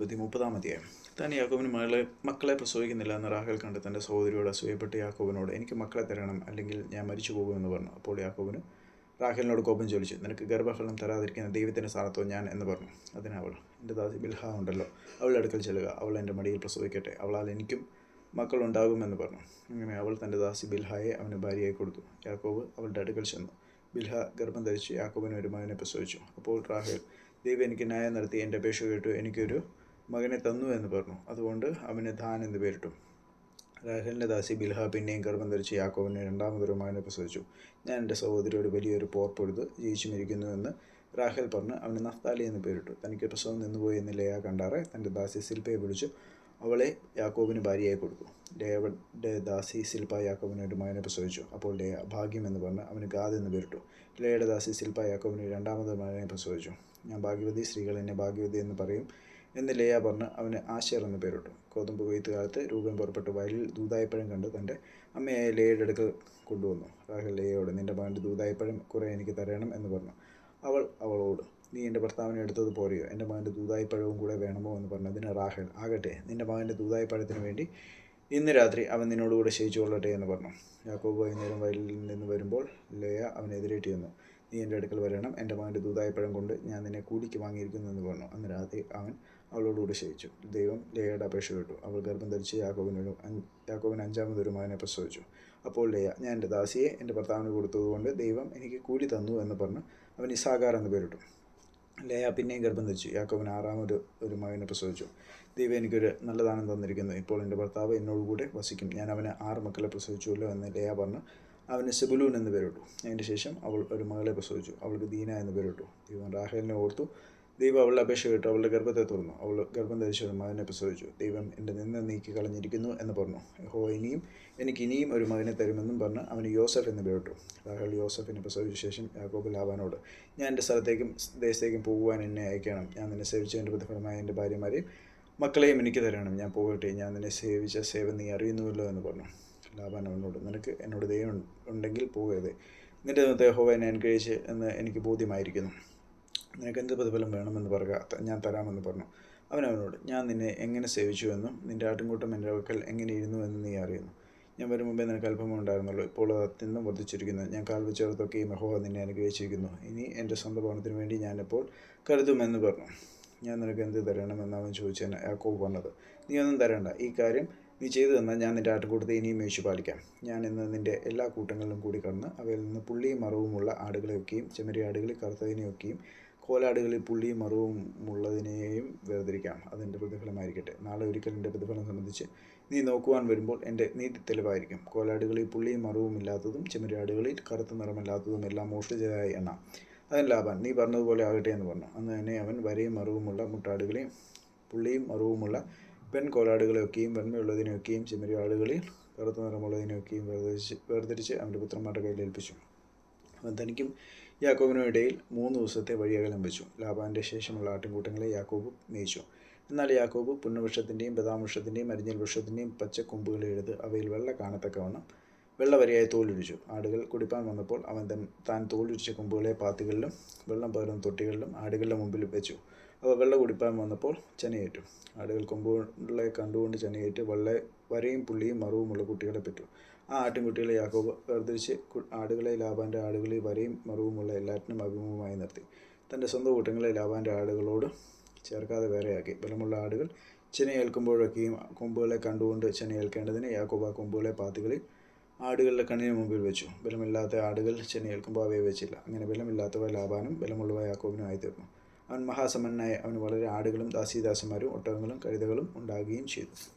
ഉൽപ്പത്തി മുപ്പതാം അധ്യായം താൻ യാക്കോബിന് മകളെ മക്കളെ പ്രസവിക്കുന്നില്ല എന്ന് റാഹൽ കണ്ട് തന്റെ സഹോദരിയോട് അസൂയപ്പെട്ട് യാക്കോബിനോട് എനിക്ക് മക്കളെ തരണം അല്ലെങ്കിൽ ഞാൻ മരിച്ചു പോകുമെന്ന് പറഞ്ഞു. അപ്പോൾ യാക്കോബിന് റാഹലിനോട് കോപം ചോദിച്ചു നിനക്ക് ഗർഭഫലം തരാതിരിക്കുന്ന ദൈവത്തിന്റെ സ്ഥാനത്തോ ഞാൻ എന്ന് പറഞ്ഞു. അതിനവൾ എന്റെ ദാസി ബിൽഹ ഉണ്ടല്ലോ. അവളുടെ അടുക്കൽ ചെല്ലുക. അവൾ എന്റെ മടിയിൽ പ്രസവിക്കട്ടെ. അവളാൽ എനിക്കും മക്കളുണ്ടാകുമെന്ന് പറഞ്ഞു. അങ്ങനെ അവൾ തന്റെ ദാസി ബിൽഹായെ അവന് ഭാര്യയായി കൊടുത്തു. യാക്കോബ് അവളുടെ അടുക്കൽ ചെന്നു. ബിൽഹ ഗർഭം ധരിച്ച് യാക്കോബിന് ഒരു മകനെ പ്രസവിച്ചു. അപ്പോൾ റാഹേൽ ദൈവം എനിക്ക് ന്യായം നടത്തി എന്റെ അപേക്ഷ കേട്ടു. എനിക്കൊരു മകനെ തന്നു എന്ന് പറഞ്ഞു. അതുകൊണ്ട് അവന് ധാൻ എന്ന് പേരിട്ടു. രാഹലിന്റെ ദാസി ബിൽഹ പിന്നെയും ഗർഭം ധരിച്ച് യാക്കോവിനെ രണ്ടാമതൊരു മകനെ പ്രസവിച്ചു. ഞാൻ എന്റെ സഹോദരിയോട് വലിയൊരു പോർ പൊഴുത് ജീവിച്ചു മരിക്കുന്നുവെന്ന് റാഹൽ പറഞ്ഞ് അവന് നഫ്താലി എന്ന് പേരിട്ടു. തനിക്ക് പ്രസവം നിന്നുപോയി എന്ന് ലേയ കണ്ടാറെ തന്റെ ദാസി സിൽപ്പയെ പിടിച്ചു അവളെ യാക്കോബിന് ഭാര്യയായി കൊടുത്തു. ലേയുടെ ദാസി സിൽപ്പ യാക്കോബിന് ഒരു മകനെ പ്രസവിച്ചു. അപ്പോൾ ലേയ ഭാഗ്യം എന്ന് പറഞ്ഞ് അവന് ഗാദ് എന്ന് പേരിട്ടു. ലേയുടെ ദാസി സിൽപ്പ യാക്കോബിന് രണ്ടാമത് മകനെ പ്രസവിച്ചു. ഞാൻ ഭാഗ്യവതി സ്ത്രീകൾ എന്നെ ഭാഗ്യവതി എന്ന് പറയും. എന്ന് ലേയ പറഞ്ഞ് അവന് ആശയർ എന്ന് പേരിട്ടു. ഗോതമ്പ് കൊയ്ത്ത് കാലത്ത് രൂപൻ പുറപ്പെട്ട് വയലിൽ ദൂതായപ്പഴം കണ്ട് തന്റെ അമ്മയായ ലേയുടെ അടുക്കൽ കൊണ്ടുവന്നു. റാഹൽ ലേയോട് നിന്റെ മകന്റെ ദൂതായപ്പഴം കുറേ എനിക്ക് തരണം എന്ന് പറഞ്ഞു. അവൾ അവളോട് നീ എന്റെ ഭർത്താവിനെ എടുത്തത് പോരെയോ? എന്റെ മകന്റെ ദൂതായപ്പഴവും കൂടെ വേണമോ? എന്ന് പറഞ്ഞു അതിന് റാഹൽ ആകട്ടെ നിന്റെ മകന്റെ ദൂതായപ്പഴത്തിന് വേണ്ടി ഇന്ന് രാത്രി അവൻ നിന്നോടുകൂടെ ശയിച്ചു കൊള്ളട്ടെ എന്ന് പറഞ്ഞു. യാക്കോബ് വൈകുന്നേരം വയലിൽ നിന്ന് വരുമ്പോൾ ലേയ അവനെതിരേറ്റി വന്നു നീ എന്റെ അടുക്കൽ വരണം. എന്റെ മകന്റെ ദൂതായപ്പഴം കൊണ്ട് ഞാൻ നിന്നെ കൂലിക്ക് വാങ്ങിയിരിക്കുന്നു എന്ന് പറഞ്ഞു. അന്ന് രാത്രി അവൻ അവളോടുകൂടി ക്ഷയിച്ചു ദൈവം ലേയയുടെ അപേക്ഷ കേട്ടു. അവൾ ഗർഭം ധരിച്ച് യാക്കോബിനൊരു യാക്കോബിന് അഞ്ചാമതൊരു മകനെ പ്രസവിച്ചു. അപ്പോൾ ലേയ ഞാൻ എന്റെ ദാസിയെ എന്റെ ഭർത്താവിന് കൊടുത്തതുകൊണ്ട് ദൈവം എനിക്ക് കൂലി തന്നു എന്ന് പറഞ്ഞു അവൻ ഇസാകാർ എന്ന് പേരിട്ടു. ലേയ പിന്നെയും ഗർഭം ധരിച്ചു. യാക്കോബിന് ആറാമൊരു ഒരു മകനെ പ്രസവിച്ചു. ദൈവം എനിക്കൊരു നല്ല ദാനം തന്നിരിക്കുന്നു. ഇപ്പോൾ എന്റെ ഭർത്താവ് എന്നോടുകൂടെ വസിക്കും. ഞാൻ അവന് ആറ് മക്കളെ പ്രസവിച്ചുവല്ലോ എന്ന് ലേയ പറഞ്ഞ്. അവന് സെബുലൂൻ എന്ന് പേരിട്ടു. അതിന് ശേഷം അവൾ ഒരു മകളെ പ്രസവിച്ചു. അവൾക്ക് ദീന എന്ന് പേരിട്ടു. ദൈവം റാഹേലിനെ ഓർത്തു. ദൈവം അവളുടെ അപേക്ഷ കേട്ടു. അവളുടെ ഗർഭത്തെ തുറന്നു. അവൾ ഗർഭം ധരിച്ച ഒരു മകനെ പ്രസവിച്ചു. ദൈവം എന്റെ നിന്ന് നീക്കി കളഞ്ഞിരിക്കുന്നു എന്ന് പറഞ്ഞു. ഹോ ഇനിയും എനിക്ക് ഇനിയും ഒരു മകനെ തരുമെന്നും പറഞ്ഞ് അവന് യോസഫ് എന്ന് പേരിട്ടു. റാഹേൽ യോസഫിനെ പ്രസവിച്ച ശേഷം യാക്കോബ് ലാവാനോട് ഞാൻ എന്റെ സ്ഥലത്തേക്കും ദേശത്തേക്കും പോകുവാൻ എന്നെ അയക്കണം ഞാൻ നിന്നെ സേവിച്ചതിന്റെ പ്രതിഫലമായ എന്റെ ഭാര്യമാരെയും മക്കളെയും എനിക്ക് തരണം. ഞാൻ പോകട്ടെ. ഞാൻ നിന്നെ സേവിച്ച സേവ നീ അറിയുന്നുവല്ലോ എന്ന് പറഞ്ഞു. ലാബാൻ അവനോട്. നിനക്ക് എന്നോട് ദൈവം ഉണ്ടെങ്കിൽ പോകരുത് നിന്റെ ദേഹോവ എന്നെ അനുഗ്രഹിച്ച് എന്ന് എനിക്ക് ബോധ്യമായിരിക്കുന്നു. നിനക്ക് എന്ത് പ്രതിഫലം വേണമെന്ന് പറയുക ഞാൻ തരാമെന്ന് പറഞ്ഞു. അവൻ അവനോട് ഞാൻ നിന്നെ എങ്ങനെ സേവിച്ചു എന്നും നിന്റെ ആട്ടിൻകൂട്ടം എന്റെ വക്കൽ എങ്ങനെ ഇരുന്നു എന്നും നീ അറിയുന്നു. ഞാൻ വരും മുമ്പേ നിനക്ക് അല്പം ഉണ്ടായിരുന്നുള്ളൂ. ഇപ്പോൾ അത് അത്യന്തം വർദ്ധിച്ചിരിക്കുന്നു. ഞാൻ കാൽ ചേർത്തൊക്കെ ഈ മഹോവ നിന്നെ അനുഗ്രഹിച്ചിരിക്കുന്നു. ഇനി എന്റെ സ്വന്തം ഭവനത്തിന് വേണ്ടി ഞാനിപ്പോൾ കരുതുമെന്ന് പറഞ്ഞു. ഞാൻ നിനക്ക് എന്ത് തരണമെന്ന് അവൻ ചോദിച്ചതിന് യാക്കോബ് പറഞ്ഞത് നീ ഒന്നും തരേണ്ട. ഈ കാര്യം നീ ചെയ്തു തന്നാൽ ഞാൻ നിന്റെ ആട്ടുകൂട്ടത്തെ ഇനിയും മേശു പാലിക്കാം. ഞാൻ ഇന്ന് നിന്റെ എല്ലാ കൂട്ടങ്ങളിലും കൂടി കടന്ന് അവയിൽ നിന്ന് പുള്ളിയും മറവുമുള്ള ആടുകളെയൊക്കെയും ചെമ്മരി ആടുകളിൽ കറുത്തതിനെയൊക്കെയും കോലാടുകളിൽ പുള്ളിയും മറവും ഉള്ളതിനെയും വേർതിരിക്കാം അതിന്റെ പ്രതിഫലമായിരിക്കട്ടെ. നാളെ ഒരിക്കൽ എന്റെ പ്രതിഫലം സംബന്ധിച്ച് നീ നോക്കുവാൻ വരുമ്പോൾ എന്റെ നീതി തെളിവായിരിക്കും. കോലാടുകളിൽ പുള്ളിയും മറവും ഇല്ലാത്തതും ചെമ്മരിയാടുകളിൽ കറുത്ത നിറമില്ലാത്തതും എല്ലാം മോഷ്ടിച്ചതായി എണ്ണാം. അതിന് ലാഭം. നീ പറഞ്ഞതുപോലെ ആകട്ടെ എന്ന് പറഞ്ഞു. അന്ന് തന്നെ അവൻ വരയും മറവുമുള്ള മുട്ടാടുകളെയും പുള്ളിയും മറവുമുള്ള പെൺ കോലാടുകളെയൊക്കെയും വെണ്മയുള്ളതിനെയൊക്കെയും ചെമ്മരിയാടുകളിൽ കറുത്ത നിറമുള്ളതിനെയൊക്കെയും വേർതിരിച്ച് വേർതിരിച്ച് അവന്റെ പുത്രന്മാരുടെ കയ്യിൽ ഏൽപ്പിച്ചു. അവൻ തനിക്കും യാക്കോബിനും ഇടയിൽ മൂന്ന് ദിവസത്തെ വഴിയകലം വെച്ചു. ലാബാന്റെ ശേഷമുള്ള ആട്ടിൻകൂട്ടങ്ങളെ യാക്കോബ് മേയിച്ചു. എന്നാൽ യാക്കോബ് പുന്നവൃക്ഷത്തിന്റെയും ബദാമവൃക്ഷത്തിന്റെയും മരിഞ്ഞൽ വൃക്ഷത്തിന്റെയും പച്ചക്കൊമ്പുകളെ എടുത്ത് അവയിൽ വെള്ള കാണത്തക്കവണ്ണം വെള്ളവരിയായി തോലുരിച്ചു. ആടുകൾ കുടിപ്പാൻ വന്നപ്പോൾ അവൻ തൻ താൻ തോലുരിച്ച കൊമ്പുകളെ പാത്തികളിലും വെള്ളം പകരുന്ന തൊട്ടികളിലും ആടുകളുടെ മുമ്പിൽ വെച്ചു. അവ വെള്ളം കുടിപ്പാൻ വന്നപ്പോൾ ചനയേറ്റു. ആടുകൾ കൊമ്പുകളെ കണ്ടുകൊണ്ട് ചനയേറ്റ് വെള്ള വരയും പുള്ളിയും മറവുമുള്ള കുട്ടികളെ പെറ്റു. ആ ആട്ടിൻകുട്ടികളെ യാക്കോബ് വേർതിരിച്ച് ആടുകളെ ലാബാന്റെ ആടുകളിൽ വരയും മറവുമുള്ള എല്ലാറ്റിനും അഭിമുഖമായി നിർത്തി. തന്റെ സ്വന്തം കൂട്ടങ്ങളെ ലാബാന്റെ ആടുകളോട് ചേർക്കാതെ വേറെയാക്കി. ബലമുള്ള ആടുകൾ ചെനയേൽക്കുമ്പോഴൊക്കെയും കൊമ്പുകളെ കണ്ടുകൊണ്ട് ചെനയേൽക്കേണ്ടതിന് യാക്കോബ കൊമ്പുകളെ പാത്തുകളിൽ ആടുകളുടെ കണ്ണിന് മുമ്പിൽ വെച്ചു. ബലമില്ലാത്ത ആടുകൾ ചെന്നേൽക്കുമ്പോൾ അവയെ വെച്ചില്ല. അങ്ങനെ ബലമില്ലാത്തവ ലാഭാനും ബലമുള്ളവ യാക്കോബിനും ആയിത്തീർന്നു. അവൻ മഹാസമ്പന്നനായ അവന് വളരെ ആടുകളും ദാസീദാസന്മാരും ഒട്ടകങ്ങളും കഴുതകളും ഉണ്ടാകുകയും ചെയ്തു.